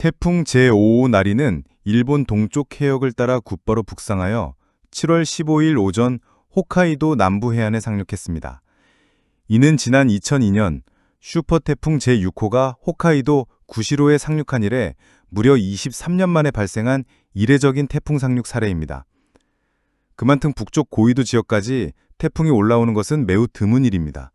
태풍 제5호 나리는 일본 동쪽 해역을 따라 곧바로 북상하여 7월 15일 오전 홋카이도 남부 해안에 상륙했습니다. 이는 지난 2002년 슈퍼 태풍 제6호가 홋카이도 구시로에 상륙한 이래 무려 23년 만에 발생한 이례적인 태풍 상륙 사례입니다. 그만큼 북쪽 고위도 지역까지 태풍이 올라오는 것은 매우 드문 일입니다.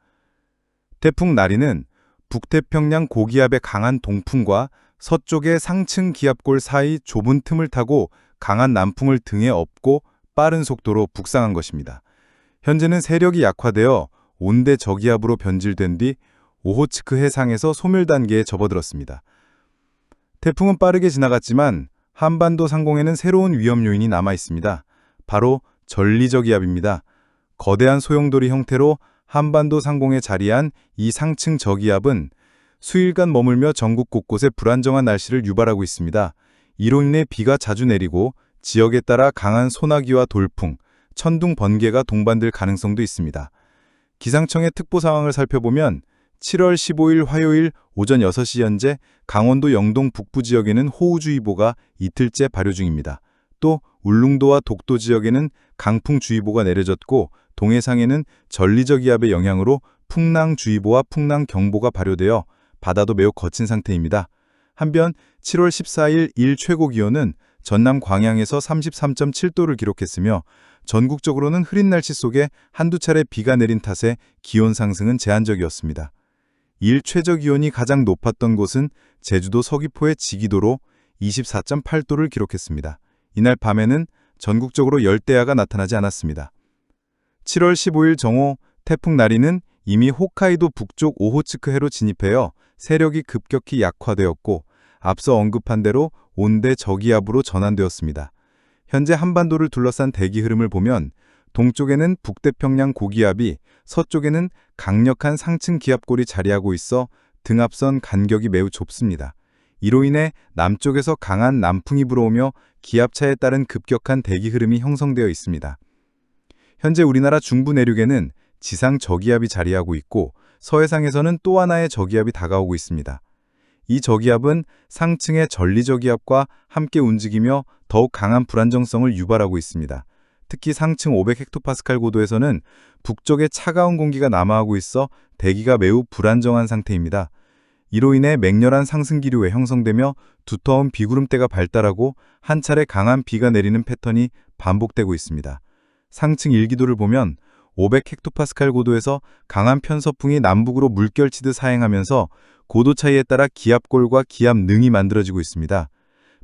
태풍 나리는 북태평양 고기압의 강한 동풍과 서쪽의 상층 기압골 사이 좁은 틈을 타고 강한 남풍을 등에 업고 빠른 속도로 북상한 것입니다. 현재는 세력이 약화되어 온대 저기압으로 변질된 뒤 오호츠크 해상에서 소멸 단계에 접어들었습니다. 태풍은 빠르게 지나갔지만 한반도 상공에는 새로운 위험 요인이 남아 있습니다. 바로 전리저기압입니다. 거대한 소용돌이 형태로 한반도 상공에 자리한 이 상층 저기압은 수일간 머물며 전국 곳곳에 불안정한 날씨를 유발하고 있습니다. 이로 인해 비가 자주 내리고 지역에 따라 강한 소나기와 돌풍, 천둥 번개가 동반될 가능성도 있습니다. 기상청의 특보 상황을 살펴보면 7월 15일 화요일 오전 6시 현재 강원도 영동 북부 지역에는 호우주의보가 이틀째 발효 중입니다. 또 울릉도와 독도 지역에는 강풍주의보가 내려졌고 동해상에는 전리저기압의 영향으로 풍랑주의보와 풍랑경보가 발효되어 바다도 매우 거친 상태입니다. 한편 7월 14일 일 최고 기온은 전남 광양에서 33.7도를 기록했으며 전국적으로는 흐린 날씨 속에 한두 차례 비가 내린 탓에 기온 상승은 제한적이었습니다. 일 최저 기온이 가장 높았던 곳은 제주도 서귀포의 지기도로 24.8도를 기록했습니다. 이날 밤에는 전국적으로 열대야가 나타나지 않았습니다. 7월 15일 정오 태풍 나리는 이미 홋카이도 북쪽 오호츠크해로 진입하여 세력이 급격히 약화되었고 앞서 언급한 대로 온대 저기압으로 전환되었습니다. 현재 한반도를 둘러싼 대기 흐름을 보면 동쪽에는 북태평양 고기압이 서쪽에는 강력한 상층 기압골이 자리하고 있어 등압선 간격이 매우 좁습니다. 이로 인해 남쪽에서 강한 남풍이 불어오며 기압차에 따른 급격한 대기 흐름이 형성되어 있습니다. 현재 우리나라 중부 내륙에는 지상 저기압이 자리하고 있고 서해상에서는 또 하나의 저기압이 다가오고 있습니다. 이 저기압은 상층의 전리저기압과 함께 움직이며 더욱 강한 불안정성을 유발하고 있습니다. 특히 상층 500헥토파스칼 고도에서는 북쪽에 차가운 공기가 남하하고 있어 대기가 매우 불안정한 상태입니다. 이로 인해 맹렬한 상승 기류에 형성되며 두터운 비구름대가 발달하고 한 차례 강한 비가 내리는 패턴이 반복되고 있습니다. 상층 일기도를 보면 500헥토파스칼 고도에서 강한 편서풍이 남북으로 물결치듯 사행하면서 고도 차이에 따라 기압골과 기압능이 만들어지고 있습니다.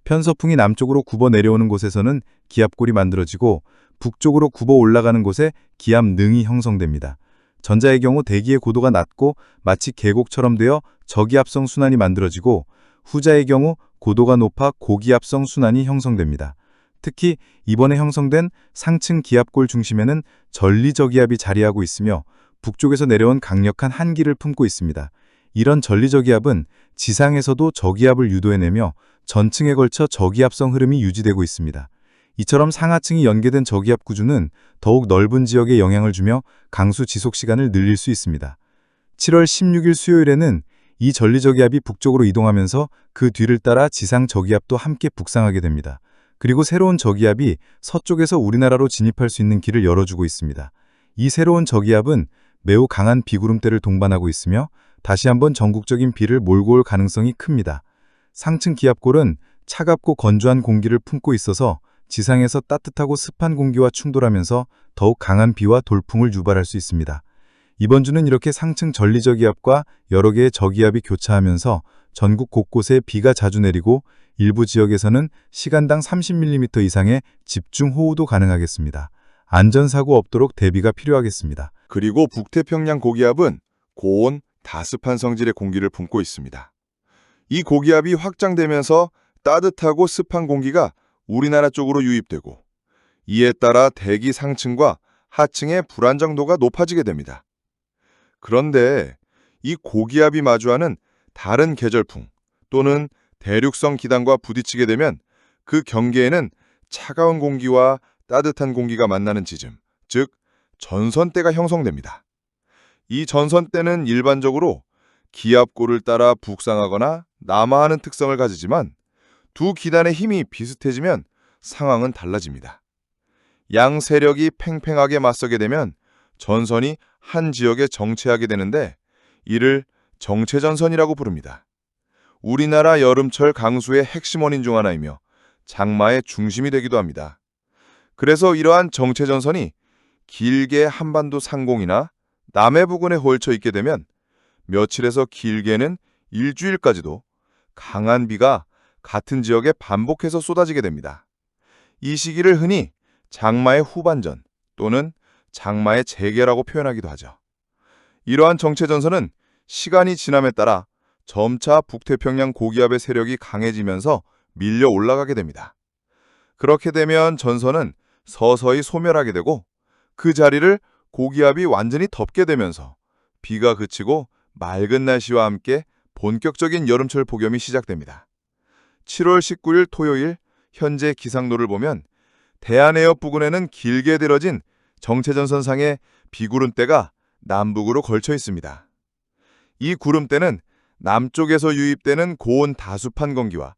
편서풍이 남쪽으로 굽어 내려오는 곳에서는 기압골이 만들어지고 북쪽으로 굽어 올라가는 곳에 기압능이 형성됩니다. 전자의 경우 대기의 고도가 낮고 마치 계곡처럼 되어 저기압성 순환이 만들어지고 후자의 경우 고도가 높아 고기압성 순환이 형성됩니다. 특히 이번에 형성된 상층 기압골 중심에는 전리저기압이 자리하고 있으며 북쪽에서 내려온 강력한 한기를 품고 있습니다. 이런 전리저기압은 지상에서도 저기압을 유도해내며 전층에 걸쳐 저기압성 흐름이 유지되고 있습니다. 이처럼 상하층이 연계된 저기압 구조는 더욱 넓은 지역에 영향을 주며 강수 지속 시간을 늘릴 수 있습니다. 7월 16일 수요일에는 이 전리저기압이 북쪽으로 이동하면서 그 뒤를 따라 지상 저기압도 함께 북상하게 됩니다. 그리고 새로운 저기압이 서쪽에서 우리나라로 진입할 수 있는 길을 열어주고 있습니다. 이 새로운 저기압은 매우 강한 비구름대를 동반하고 있으며 다시 한번 전국적인 비를 몰고 올 가능성이 큽니다. 상층 기압골은 차갑고 건조한 공기를 품고 있어서 지상에서 따뜻하고 습한 공기와 충돌하면서 더욱 강한 비와 돌풍을 유발할 수 있습니다. 이번 주는 이렇게 상층 전리저기압과 여러 개의 저기압이 교차하면서 전국 곳곳에 비가 자주 내리고 일부 지역에서는 시간당 30mm 이상의 집중호우도 가능하겠습니다. 안전사고 없도록 대비가 필요하겠습니다. 그리고 북태평양 고기압은 고온, 다습한 성질의 공기를 품고 있습니다. 이 고기압이 확장되면서 따뜻하고 습한 공기가 우리나라 쪽으로 유입되고 이에 따라 대기 상층과 하층의 불안정도가 높아지게 됩니다. 그런데 이 고기압이 마주하는 다른 계절풍 또는 대륙성 기단과 부딪히게 되면 그 경계에는 차가운 공기와 따뜻한 공기가 만나는 지점, 즉 전선대가 형성됩니다. 이 전선대는 일반적으로 기압골을 따라 북상하거나 남하하는 특성을 가지지만 두 기단의 힘이 비슷해지면 상황은 달라집니다. 양 세력이 팽팽하게 맞서게 되면 전선이 한 지역에 정체하게 되는데 이를 정체전선이라고 부릅니다. 우리나라 여름철 강수의 핵심 원인 중 하나이며 장마의 중심이 되기도 합니다. 그래서 이러한 정체전선이 길게 한반도 상공이나 남해 부근에 홀쳐 있게 되면 며칠에서 길게는 일주일까지도 강한 비가 같은 지역에 반복해서 쏟아지게 됩니다. 이 시기를 흔히 장마의 후반전 또는 장마의 재개라고 표현하기도 하죠. 이러한 정체전선은 시간이 지남에 따라 점차 북태평양 고기압의 세력이 강해지면서 밀려 올라가게 됩니다. 그렇게 되면 전선은 서서히 소멸하게 되고 그 자리를 고기압이 완전히 덮게 되면서 비가 그치고 맑은 날씨와 함께 본격적인 여름철 폭염이 시작됩니다. 7월 19일 토요일 현재 기상로를 보면 대한해협 부근에는 길게 들어진 정체전선상의 비구름대가 남북으로 걸쳐 있습니다. 이 구름대는 남쪽에서 유입되는 고온 다수판 공기와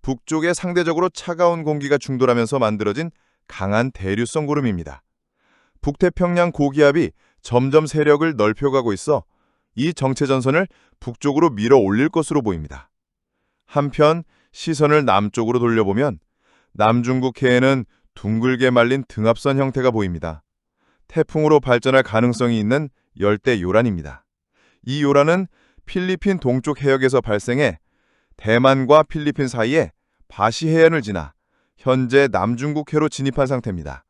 북쪽에 상대적으로 차가운 공기가 충돌하면서 만들어진 강한 대류성 구름입니다. 북태평양 고기압이 점점 세력을 넓혀가고 있어 이 정체전선을 북쪽으로 밀어 올릴 것으로 보입니다. 한편 시선을 남쪽으로 돌려보면 남중국 해에는 둥글게 말린 등압선 형태가 보입니다. 태풍으로 발전할 가능성이 있는 열대 요란입니다. 이 요란은 필리핀 동쪽 해역에서 발생해 대만과 필리핀 사이에 바시 해안을 지나 현재 남중국해로 진입한 상태입니다.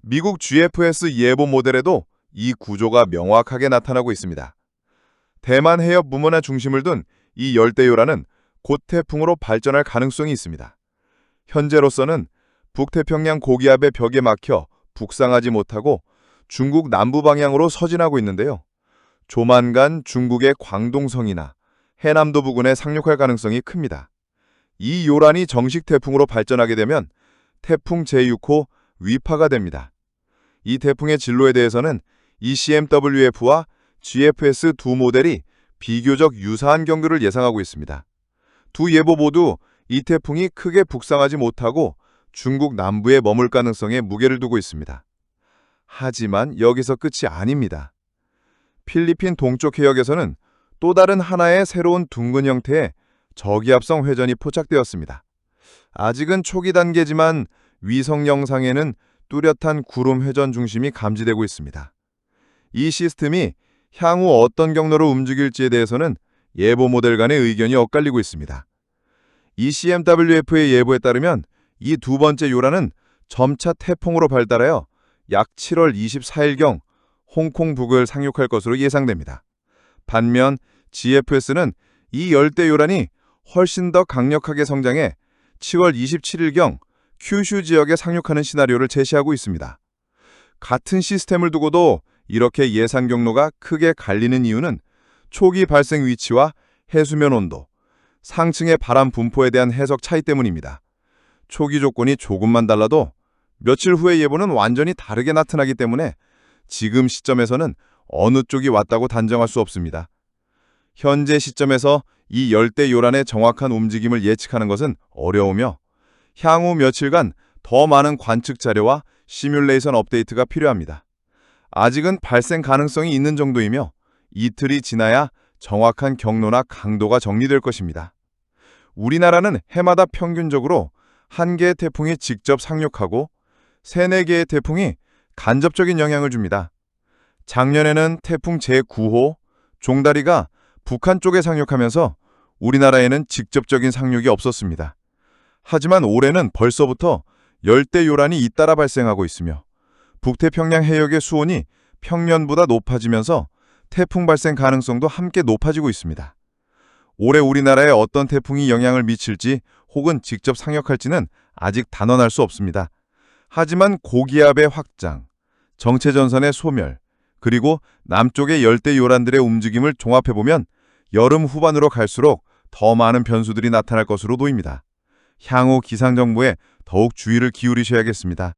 미국 GFS 예보 모델에도 이 구조가 명확하게 나타나고 있습니다. 대만 해협 부문화 중심을 둔 이 열대 요란은 곧 태풍으로 발전할 가능성이 있습니다. 현재로서는 북태평양 고기압의 벽에 막혀 북상하지 못하고 중국 남부 방향으로 서진하고 있는데요. 조만간 중국의 광동성이나 해남도 부근에 상륙할 가능성이 큽니다. 이 요란이 정식 태풍으로 발전하게 되면 태풍 제6호 위파가 됩니다. 이 태풍의 진로에 대해서는 ECMWF와 GFS 두 모델이 비교적 유사한 경로를 예상하고 있습니다. 두 예보 모두 이 태풍이 크게 북상하지 못하고 중국 남부에 머물 가능성에 무게를 두고 있습니다. 하지만 여기서 끝이 아닙니다. 필리핀 동쪽 해역에서는 또 다른 하나의 새로운 둥근 형태의 저기압성 회전이 포착되었습니다. 아직은 초기 단계지만 위성 영상에는 뚜렷한 구름 회전 중심이 감지되고 있습니다. 이 시스템이 향후 어떤 경로로 움직일지에 대해서는 예보 모델 간의 의견이 엇갈리고 있습니다. ECMWF의 예보에 따르면 이 두 번째 요란은 점차 태풍으로 발달하여 약 7월 24일경 홍콩 북을 상륙할 것으로 예상됩니다. 반면 GFS는 이 열대 요란이 훨씬 더 강력하게 성장해 7월 27일경 큐슈 지역에 상륙하는 시나리오를 제시하고 있습니다. 같은 시스템을 두고도 이렇게 예상 경로가 크게 갈리는 이유는 초기 발생 위치와 해수면 온도, 상층의 바람 분포에 대한 해석 차이 때문입니다. 초기 조건이 조금만 달라도 며칠 후의 예보는 완전히 다르게 나타나기 때문에 지금 시점에서는 어느 쪽이 왔다고 단정할 수 없습니다. 현재 시점에서 이 열대 요란의 정확한 움직임을 예측하는 것은 어려우며 향후 며칠간 더 많은 관측 자료와 시뮬레이션 업데이트가 필요합니다. 아직은 발생 가능성이 있는 정도이며 이틀이 지나야 정확한 경로나 강도가 정리될 것입니다. 우리나라는 해마다 평균적으로 한 개의 태풍이 직접 상륙하고 세네 개의 태풍이 간접적인 영향을 줍니다. 작년에는 태풍 제9호 종다리가 북한 쪽에 상륙하면서 우리나라에는 직접적인 상륙이 없었습니다. 하지만 올해는 벌써부터 열대 요란이 잇따라 발생하고 있으며 북태평양 해역의 수온이 평년보다 높아지면서 태풍 발생 가능성도 함께 높아지고 있습니다. 올해 우리나라에 어떤 태풍이 영향을 미칠지 혹은 직접 상륙할지는 아직 단언할 수 없습니다. 하지만 고기압의 확장, 정체전선의 소멸, 그리고 남쪽의 열대 요란들의 움직임을 종합해보면 여름 후반으로 갈수록 더 많은 변수들이 나타날 것으로 보입니다. 향후 기상정보에 더욱 주의를 기울이셔야겠습니다.